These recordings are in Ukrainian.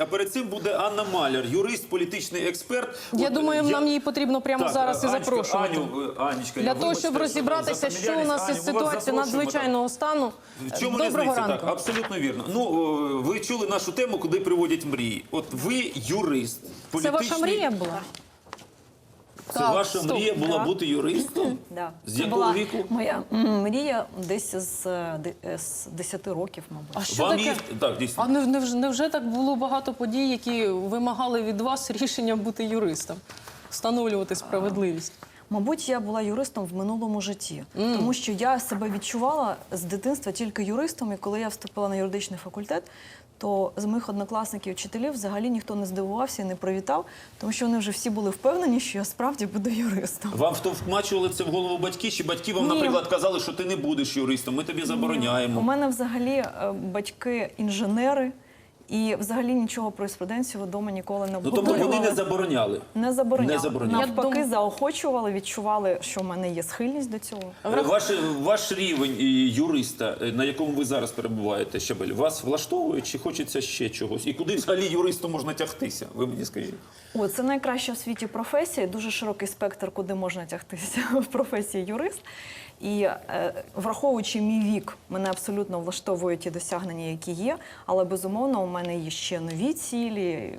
А перед цим буде Анна Маляр, юрист, політичний експерт. Я От, думаю, я- нам її потрібно прямо Так, зараз і запрошувати. Аню, Анечка, Для того, щоб розібратися, що у нас із ситуацією надзвичайного стану. В чому Доброго різниця? Так, абсолютно вірно. Ну, ви чули нашу тему, куди приводять мрії. От ви юрист, Це ваша мрія була? Це Так, ваша стоп. мрія була Да. бути юристом? Да. З Це якого була віку? Моя мрія десь з, е, з 10 років, мабуть. А що Вам таке? її... Так, дійсно. А не, невже, невже так було багато подій, які вимагали від вас рішення бути юристом, встановлювати справедливість? Мабуть, я була юристом в минулому житті, тому що я себе відчувала з дитинства тільки юристом, і коли я вступила на юридичний факультет, то з моїх однокласників вчителів взагалі ніхто не здивувався і не привітав, тому що вони вже всі були впевнені, що я справді буду юристом. Вам втовкмачували це в голову батьки, чи батьки вам, Ні. наприклад, казали, що ти не будеш юристом, ми тобі забороняємо. У мене взагалі е, батьки інженери, і взагалі нічого про юриспруденцію вдома ніколи не Ну, тобто вони не забороняли. Не забороняли. Не забороняли. Навпаки, заохочували, відчували, що в мене є схильність до цього. Ваш, ваш рівень юриста, е, на якому ви зараз перебуваєте, Щабель, вас влаштовує чи хочеться ще чогось? І куди взагалі юристу можна тягтися? Ви мені скажіть. О, це найкраща в світі професія, дуже широкий спектр, куди можна тягтися в професії юрист. І е, враховуючи мій вік, мене абсолютно влаштовують ті досягнення, які є. Але безумовно, у мене є ще нові цілі.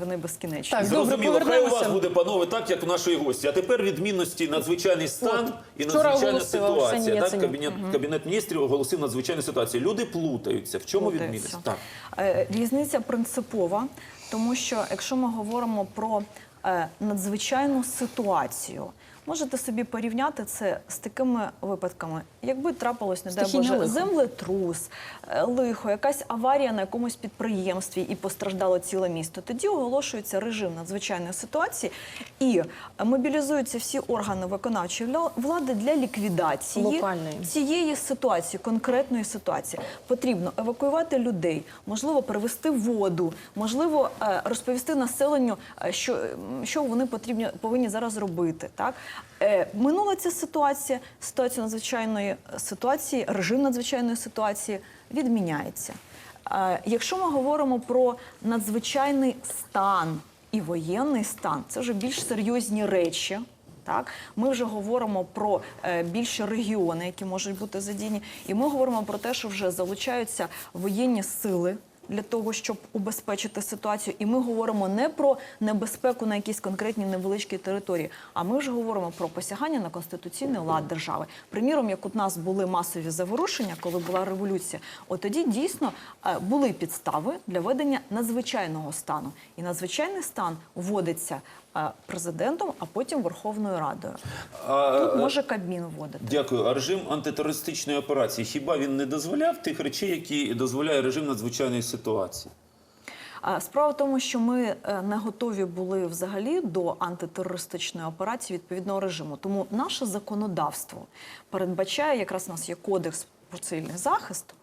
Вони безкінечні. Так, Зрозуміло, хай у вас буде, панове, так, як у нашої гості. А тепер відмінності надзвичайний стан і надзвичайна ситуація. Так, кабінет, кабінет міністрів оголосив надзвичайну ситуацію. Люди плутаються. В чому Плутаються. відмінність? Так. Е, Різниця принципова, тому що якщо ми говоримо про е, надзвичайну ситуацію, можете собі порівняти це з такими випадками, якби трапилось, не дай Боже, лихо. землетрус, е, лихо, якась аварія на якомусь підприємстві і постраждало ціле місто. Тоді оголошується режим надзвичайної ситуації і мобілізуються всі органи виконавчої влади для ліквідації Локальної. цієї ситуації, конкретної ситуації, потрібно евакуювати людей, можливо, привезти воду, можливо, е, розповісти населенню, е, що, що вони потрібні, повинні зараз робити. Так? Е, Минула ця ситуація, ситуація надзвичайної ситуації, режим надзвичайної ситуації відміняється. Е, Якщо ми говоримо про надзвичайний стан і воєнний стан, це вже більш серйозні речі. Так, ми вже говоримо про е, більше регіони, які можуть бути задіяні, і ми говоримо про те, що вже залучаються воєнні сили для того, щоб убезпечити ситуацію. І ми говоримо не про небезпеку на якійсь конкретній невеличкій території, а ми вже говоримо про посягання на конституційний лад держави. Приміром, як у нас були масові заворушення, коли була революція, от тоді дійсно е, були підстави для ведення надзвичайного стану. І надзвичайний стан вводиться президентом, а потім Верховною Радою. А, Тут е, може Кабмін вводити. Дякую. А режим антитерористичної операції хіба він не дозволяв тих речей, які дозволяє режим надзвичайної ситуації? Справа в тому, що ми е, не готові були взагалі до антитерористичної операції відповідного режиму. Тому наше законодавство передбачає, якраз у нас є кодекс про цивільний захист.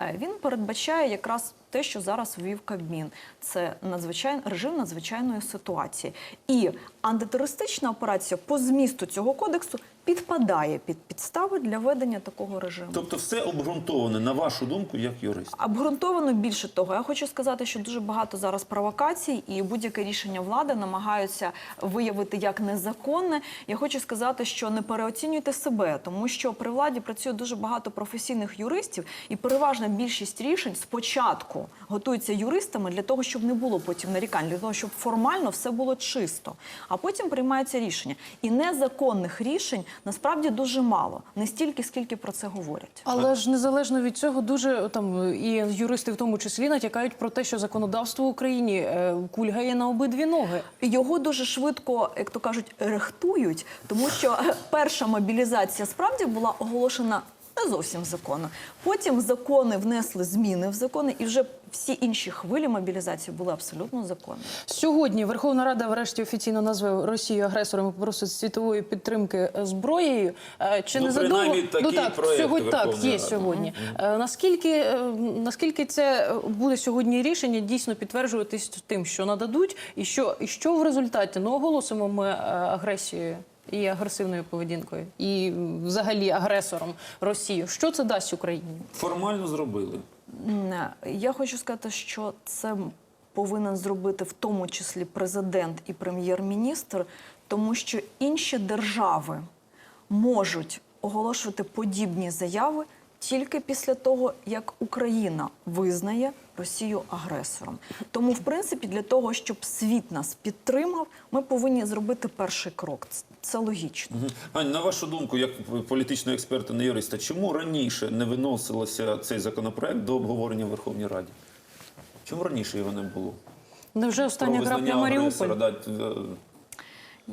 е, Він передбачає якраз те, що зараз ввів Кабмін. Це надзвичай... режим надзвичайної ситуації. І антитерористична операція по змісту цього кодексу підпадає під підстави для ведення такого режиму. Тобто все обґрунтоване, на вашу думку, як юрист. Обґрунтовано більше того, я хочу сказати, що дуже багато зараз провокацій, і будь-яке рішення влади намагаються виявити як незаконне. Я хочу сказати, що не переоцінюйте себе, тому що при владі працює дуже багато професійних юристів, і переважна більшість рішень спочатку готуються юристами для того, щоб не було потім нарікань, для того, щоб формально все було чисто. А потім приймаються рішення. І незаконних рішень насправді дуже мало, не стільки, скільки про це говорять. Але ж незалежно від цього, дуже там і юристи в тому числі натякають про те, що законодавство в Україні е, кульгає на обидві ноги. Його дуже швидко, як то кажуть, рехтують, тому що е, перша мобілізація справді була оголошена не зовсім законно. Потім закони внесли зміни в закони, і вже всі інші хвилі мобілізації були абсолютно законні. Сьогодні Верховна Рада врешті офіційно назве Росію агресором і попросить світової підтримки зброєю. Е, Чи Ну, не принаймні, задовго... такий ну, так, сьогодні так є Ради. сьогодні. Е, Наскільки е, наскільки це буде сьогодні рішення дійсно підтверджуватись тим, що нададуть, і що і що в результаті ну оголосимо ми агресією і агресивною поведінкою, і взагалі агресором Росію. Що це дасть Україні? Формально зробили. Я хочу сказати, що це повинен зробити в тому числі президент і прем'єр-міністр, тому що інші держави можуть оголошувати подібні заяви тільки після того, як Україна визнає Росію агресором. Тому, в принципі, для того, щоб світ нас підтримав, ми повинні зробити перший крок. Це логічно. Мгм. Ань, на вашу думку, як політичного експерта, не юриста, чому раніше не виносилося цей законопроект до обговорення в Верховній Раді? Чому раніше його не було? Невже остання крапля Маріуполь?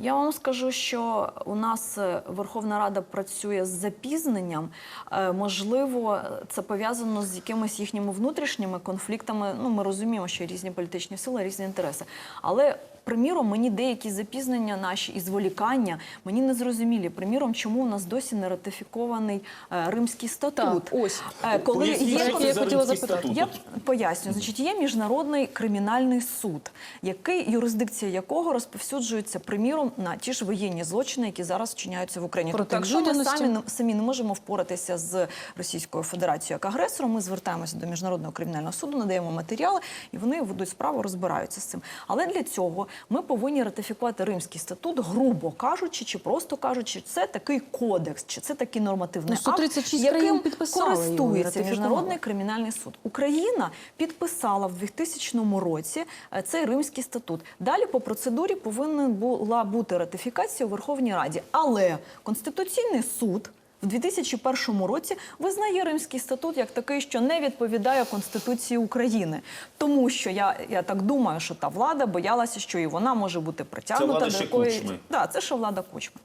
Я вам скажу, що у нас е, Верховна Рада працює з запізненням. Е, Можливо, це пов'язано з якимись їхніми внутрішніми конфліктами. Ну, ми розуміємо, що різні політичні сили, різні інтереси. Але приміром, мені деякі запізнення наші і зволікання мені не зрозумілі. Приміром, чому у нас досі не ратифікований е, Римський статут? Так, ось. Е, коли Поясніть, є я хотіла запитати. я поясню. Значить, є міжнародний кримінальний суд, який юрисдикція якого розповсюджується приміром на ті ж воєнні злочини, які зараз вчиняються в Україні. Проти Тобто, якщо ми самі не- самі не можемо впоратися з Російською Федерацією як агресором, ми звертаємося до міжнародного кримінального суду, надаємо матеріали, і вони ведуть справу, розбираються з цим. Але для цього ми повинні ратифікувати Римський статут, грубо кажучи, чи просто кажучи, це такий кодекс, чи це такий нормативний Ну, 136 акт, яким користується міжнародний кримінальний суд. Україна підписала в 2000 році е, цей Римський статут. Далі по процедурі повинна була бути ратифікація у Верховній Раді. Але Конституційний суд в 2001 році визнає Римський статут як такий, що не відповідає Конституції України. Тому що я, я так думаю, що та влада боялася, що і вона може бути притягнута до. Кучми. Да, це ще влада Кучми.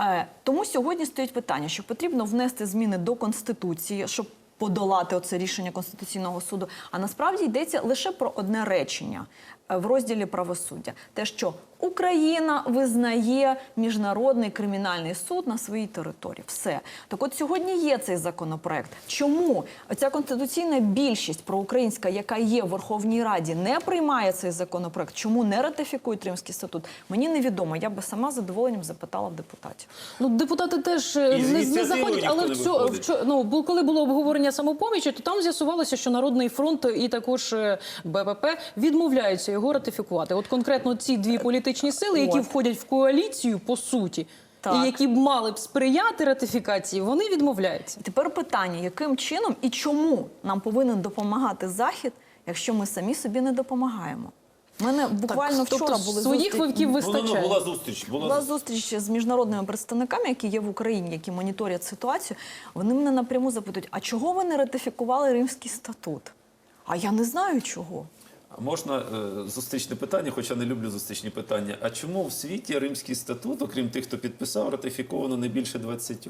Е, тому сьогодні стоїть питання, що потрібно внести зміни до Конституції, щоб подолати оце рішення Конституційного суду. А насправді йдеться лише про одне речення е, в розділі правосуддя: те, що Україна визнає міжнародний кримінальний суд на своїй території. Все так, от сьогодні є цей законопроект. Чому ця конституційна більшість проукраїнська, яка є в Верховній Раді, не приймає цей законопроект? Чому не ратифікують Римський статут? Мені невідомо. Я би сама з задоволенням запитала в депутатів. Ну, депутати теж е, не, не заходять, але не в цьо, в чо- ну, бу- коли було обговорення самопомічі, то там з'ясувалося, що Народний фронт і також е, БПП відмовляються його ратифікувати. От конкретно ці дві політичні сили, які От. входять в коаліцію по суті, Так. і які б мали б сприяти ратифікації, вони відмовляються. Тепер питання: яким чином і чому нам повинен допомагати Захід, якщо ми самі собі не допомагаємо? У мене буквально тобто вчора були своїх вивків ну, ну, була зустріч. Була, Була зустріч з міжнародними представниками, які є в Україні, які моніторять ситуацію. Вони мене напряму запитують: а чого ви не ратифікували Римський статут? А я не знаю чого. Можна е, зустрічне питання, хоча не люблю зустрічні питання. А чому в світі Римський статут, окрім тих, хто підписав, ратифіковано не більше 20?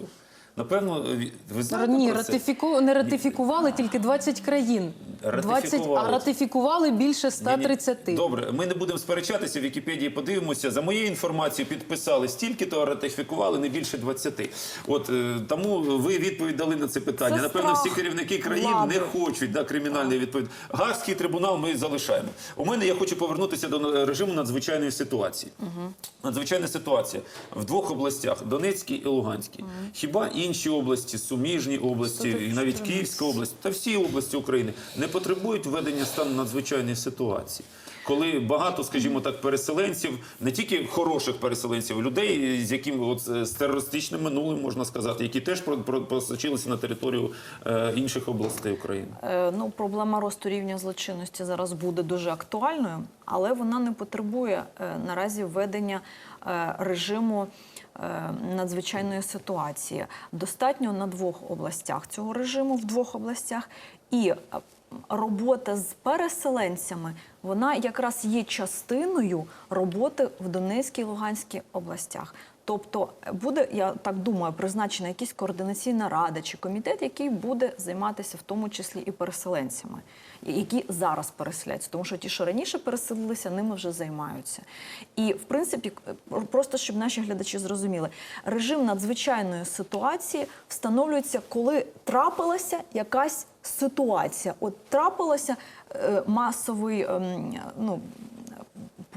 Напевно, е, ви знаєте Ні, про це? ратифіку... не ратифікували тільки 20 країн. 20, а Ратифікували. більше Ні, ні. Добре, ми не будемо сперечатися. В Вікіпедії подивимося. За моєю інформацією, підписали стільки, то ратифікували не більше 20. От е, тому ви відповідь дали на це питання. Це Напевно, всі керівники країн влади. не хочуть да, кримінальної відповіді. Гаагський трибунал ми залишаємо. У мене я хочу повернутися до режиму надзвичайної ситуації. Надзвичайна ситуація в двох областях Донецькій і Луганській. Хіба інші області, суміжні області, і навіть Київська область та всі області України не потребують введення стану надзвичайної ситуації? Коли багато, скажімо так, переселенців, не тільки хороших переселенців, людей, з яким от з терористичним минулим можна сказати, які теж про- про- просочилися на територію е, інших областей України. Е, Ну, проблема росту рівня злочинності зараз буде дуже актуальною, але вона не потребує е, наразі введення е, режиму надзвичайної ситуації. Достатньо на двох областях цього режиму, в двох областях. І е, робота з переселенцями вона якраз є частиною роботи в Донецькій і Луганській областях. Тобто буде, я так думаю, призначена якась координаційна рада чи комітет, який буде займатися в тому числі і переселенцями, які зараз переселяються, тому що ті, що раніше переселилися, ними вже займаються. І в принципі, просто щоб наші глядачі зрозуміли, режим надзвичайної ситуації встановлюється, коли трапилася якась ситуація. От трапилася е, масовий ем, ну,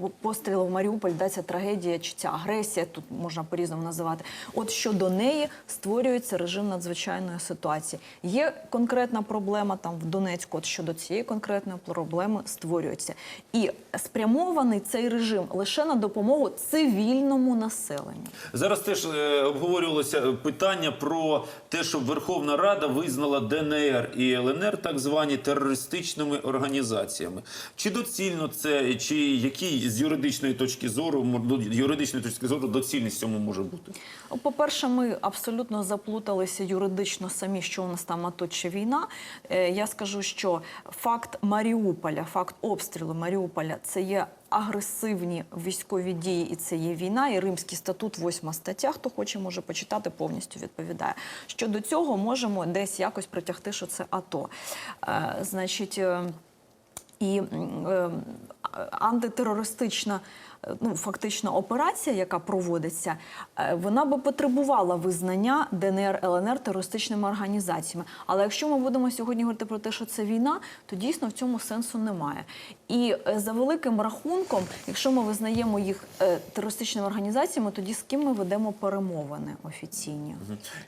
по- постріли в Маріуполь, ця трагедія чи ця агресія, тут можна по-різному називати. От щодо неї створюється режим надзвичайної ситуації. Є конкретна проблема там в Донецьку, от щодо цієї конкретної проблеми створюється. І спрямований цей режим лише на допомогу цивільному населенню. Зараз теж е, обговорювалося питання про те, щоб Верховна Рада визнала ДНР і ЛНР так звані терористичними організаціями. Чи доцільно це, чи які з юридичної точки зору, юридичної точки зору, доцільність цьому може бути? Ну, По-перше, ми абсолютно заплуталися юридично самі, що у нас там АТО війна. Е, Я скажу, що факт Маріуполя, факт обстрілу Маріуполя це є агресивні військові дії, і це є війна. І Римський статут, восьма стаття. Хто хоче, може почитати, повністю відповідає. Щодо цього можемо десь якось притягти, що це АТО. Е, Значить. е, і антитерористична е, ну, фактично операція, яка проводиться, е, вона би потребувала визнання ДНР ЛНР терористичними організаціями. Але якщо ми будемо сьогодні говорити про те, що це війна, то дійсно в цьому сенсу немає. І е, за великим рахунком, якщо ми визнаємо їх е, терористичними організаціями, тоді з ким ми ведемо перемовини офіційні?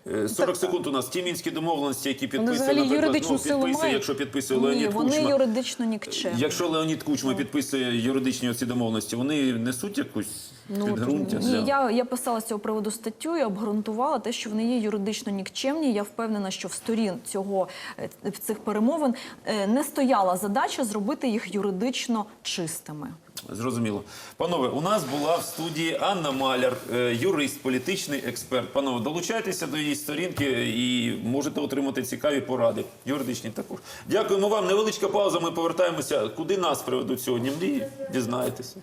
Е, 40 секунд у нас. Ті мінські домовленості, які підписує, наприклад, ну, підписує, якщо підписує Ні, Леонід вони Кучма. юридично нікчемні. Якщо Леонід Кучма підписує юридичні оці домовленості, вони несуть якусь підґрунтя? Ні, для... я, я писала з цього приводу статтю і обґрунтувала те, що вони є юридично нікчемні. Я впевнена, що в сторін цього е, цих перемовин е, не стояла задача зробити їх юридично чистими. Зрозуміло. Панове, у нас була в студії Анна Маляр, е, юрист, політичний експерт. Панове, долучайтеся до її сторінки і можете отримати цікаві поради. Юридичні також. Дякуємо вам. Невеличка пауза. Ми повертаємося. Куди нас приведуть сьогодні мрії? Дізнаєтеся.